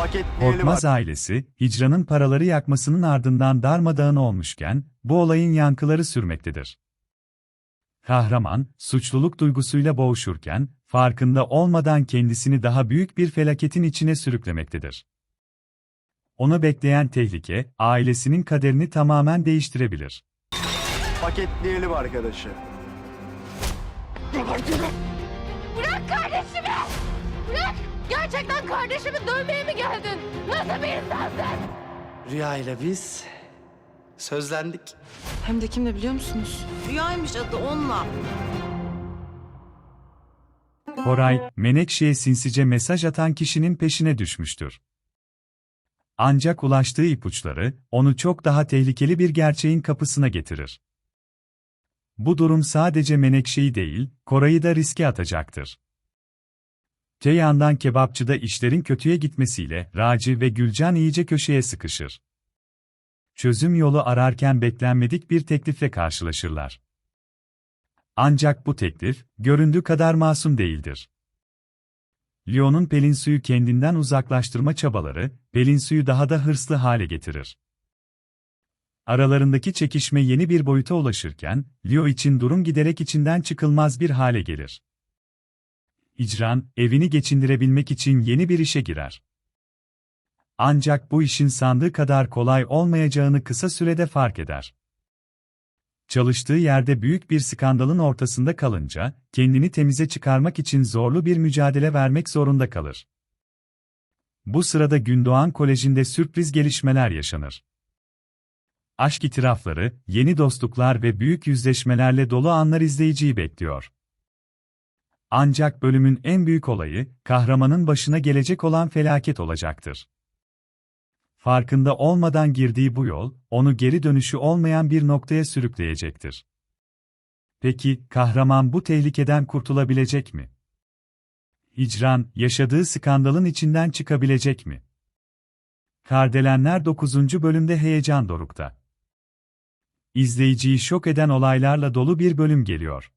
Paketleyelim Korkmaz ailesi, hicranın paraları yakmasının ardından darmadağın olmuşken, bu olayın yankıları sürmektedir. Kahraman, suçluluk duygusuyla boğuşurken, farkında olmadan kendisini daha büyük bir felaketin içine sürüklemektedir. Onu bekleyen tehlike, ailesinin kaderini tamamen değiştirebilir. Paketleyelim arkadaşı. Bırak kardeşimi! Kardeşimi dövmeye mi geldin? Nasıl bir insansın? Rüya ile biz sözlendik. Hem de kimle biliyor musunuz? Rüyaymış adı onunla. Koray, Menekşe'ye sinsice mesaj atan kişinin peşine düşmüştür. Ancak ulaştığı ipuçları, onu çok daha tehlikeli bir gerçeğin kapısına getirir. Bu durum sadece Menekşe'yi değil, Koray'ı da riske atacaktır. Te yandan kebapçıda işlerin kötüye gitmesiyle Raci ve Gülcan iyice köşeye sıkışır. Çözüm yolu ararken beklenmedik bir teklifle karşılaşırlar. Ancak bu teklif, göründüğü kadar masum değildir. Lyon'un Pelin Su'yu kendinden uzaklaştırma çabaları, Pelin Su'yu daha da hırslı hale getirir. Aralarındaki çekişme yeni bir boyuta ulaşırken, Leo için durum giderek içinden çıkılmaz bir hale gelir. İcran, evini geçindirebilmek için yeni bir işe girer. Ancak bu işin sandığı kadar kolay olmayacağını kısa sürede fark eder. Çalıştığı yerde büyük bir skandalın ortasında kalınca, kendini temize çıkarmak için zorlu bir mücadele vermek zorunda kalır. Bu sırada Gündoğan Koleji'nde sürpriz gelişmeler yaşanır. Aşk itirafları, yeni dostluklar ve büyük yüzleşmelerle dolu anlar izleyiciyi bekliyor. Ancak bölümün en büyük olayı, kahramanın başına gelecek olan felaket olacaktır. Farkında olmadan girdiği bu yol, onu geri dönüşü olmayan bir noktaya sürükleyecektir. Peki, kahraman bu tehlikeden kurtulabilecek mi? Hicran, yaşadığı skandalın içinden çıkabilecek mi? Kardelenler 9. bölümde heyecan dorukta. İzleyiciyi şok eden olaylarla dolu bir bölüm geliyor.